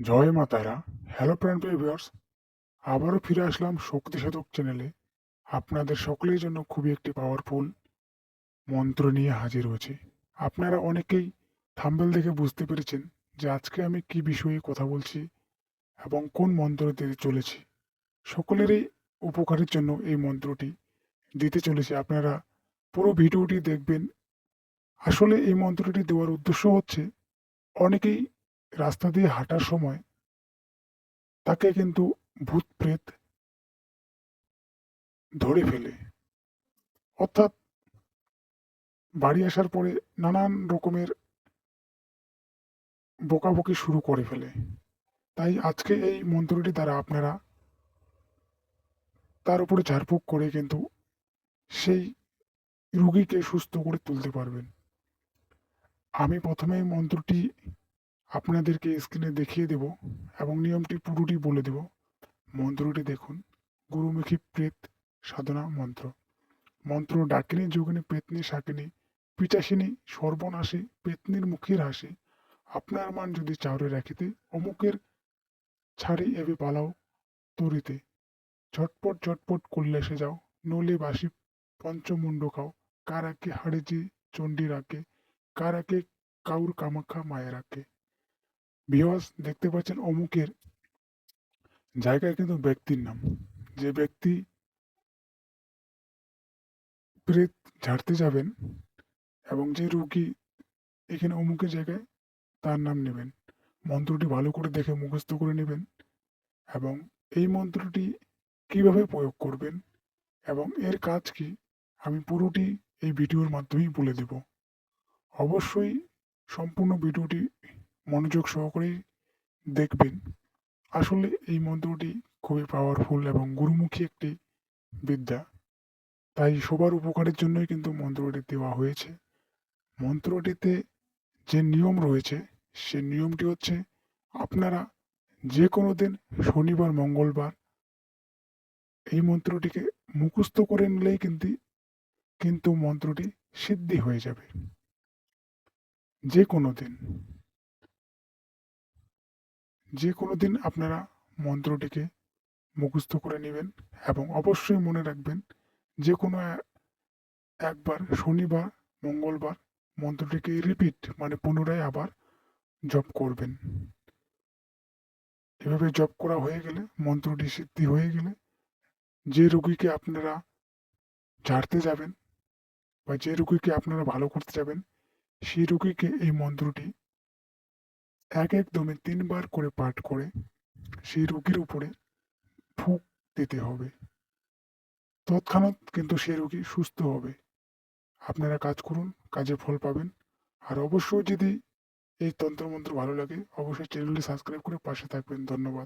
জয় মা তারা। হ্যালো প্রাণপ্রিয় ভিউয়ার্স আবারও ফিরে আসলাম শক্তি সাধক চ্যানেলে আপনাদের সকলের জন্য খুবই একটি পাওয়ারফুল মন্ত্র নিয়ে হাজির হয়েছে। আপনারা অনেকেই থাম্বেল দেখে বুঝতে পেরেছেন যে আজকে আমি কি বিষয়ে কথা বলছি এবং কোন মন্ত্র দিতে চলেছি। সকলেরই উপকারের জন্য এই মন্ত্রটি দিতে চলেছে। আপনারা পুরো ভিডিওটি দেখবেন। আসলে এই মন্ত্রটি দেওয়ার উদ্দেশ্য হচ্ছে, অনেকেই রাস্তা দিয়ে হাঁটার সময় তাকে কিন্তু ভূত প্রেত ধরে ফেলে। অর্থাৎ বাড়ি আসার পরে নানান রকমের বকাবকি শুরু করে ফেলে। তাই আজকে এই মন্ত্রটি দ্বারা আপনারা তার উপরে ঝাড়ফুঁক করে কিন্তু সেই রুগীকে সুস্থ করে তুলতে পারবেন। আমি প্রথমে মন্ত্রটি আপনাদেরকে স্ক্রিনে দেখিয়ে দেব এবং নিয়মটি পুরোটি বলে দেব। মন্ত্রটি দেখুন। গুরুমুখী প্রেত সাধনা মন্ত্র। মন্ত্র ডাকিনী, যোগিনী, পেতনি শাকিনী পিচাসিনী সর্বনাশী, পেতনির মুখের হাসি। আপনার মান যদি চাউরে রাখিতে, অমুকের ছাড়ি এবে পালাও তরিতে। ঝটপট ঝটপট কল্যাসে যাও। নলে বাসি পঞ্চমুণ্ড খাও। কার আঁকে হাড়েজি চণ্ডী রাখে কার আঁকে কাউর কামাখ্যা মায়ের আঁকে। বিহস দেখতে পাচ্ছেন অমুকের জায়গায় কিন্তু ব্যক্তির নাম। যে ব্যক্তি প্রেত ঝাড়তে যাবেন এবং যে রুগী এখানে অমুকের জায়গায় তার নাম নেবেন। মন্ত্রটি ভালো করে দেখে মুখস্থ করে নেবেন এবং এই মন্ত্রটি কীভাবে প্রয়োগ করবেন এবং এর কাজ কি, আমি পুরোটি এই ভিডিওর মাধ্যমেই বলে দেব। অবশ্যই সম্পূর্ণ ভিডিওটি মনোযোগ সহকারে দেখবেন। আসলে এই মন্ত্রটি খুবই পাওয়ারফুল এবং গুরুমুখী একটি বিদ্যা। তাই সবার উপকারের জন্যই কিন্তু মন্ত্রটি দেওয়া হয়েছে। মন্ত্রটিতে যে নিয়ম রয়েছে, সে নিয়মটি হচ্ছে আপনারা যে কোনো দিন শনিবার, মঙ্গলবার এই মন্ত্রটিকে মুখস্থ করে নিলেই কিন্তু কিন্তু মন্ত্রটি সিদ্ধি হয়ে যাবে। যে কোনো দিন। যে কোনো দিন আপনারা মন্ত্রটিকে মুখস্থ করে নেবেন এবং অবশ্যই মনে রাখবেন যে কোনো একবার শনিবার, মঙ্গলবার মন্ত্রটিকে রিপিট মানে পুনরায় আবার জপ করবেন। এভাবে জপ করা হয়ে গেলে, মন্ত্রটি সিদ্ধি হয়ে গেলে, যে রুগীকে আপনারা ঝাড়তে যাবেন বা যে রুগীকে আপনারা ভালো করতে যাবেন, সেই রুগীকে এই মন্ত্রটি এক এক দমে তিনবার করে পাঠ করে সেই রোগীর উপরে ফুক দিতে হবে। তৎক্ষণাৎ কিন্তু সে রোগী সুস্থ হবে। আপনারা কাজ করুন, কাজে ফল পাবেন। আর অবশ্যই যদি এই তন্ত্রমন্ত্র ভালো লাগে, অবশ্যই চ্যানেলটি সাবস্ক্রাইব করে পাশে থাকবেন। ধন্যবাদ।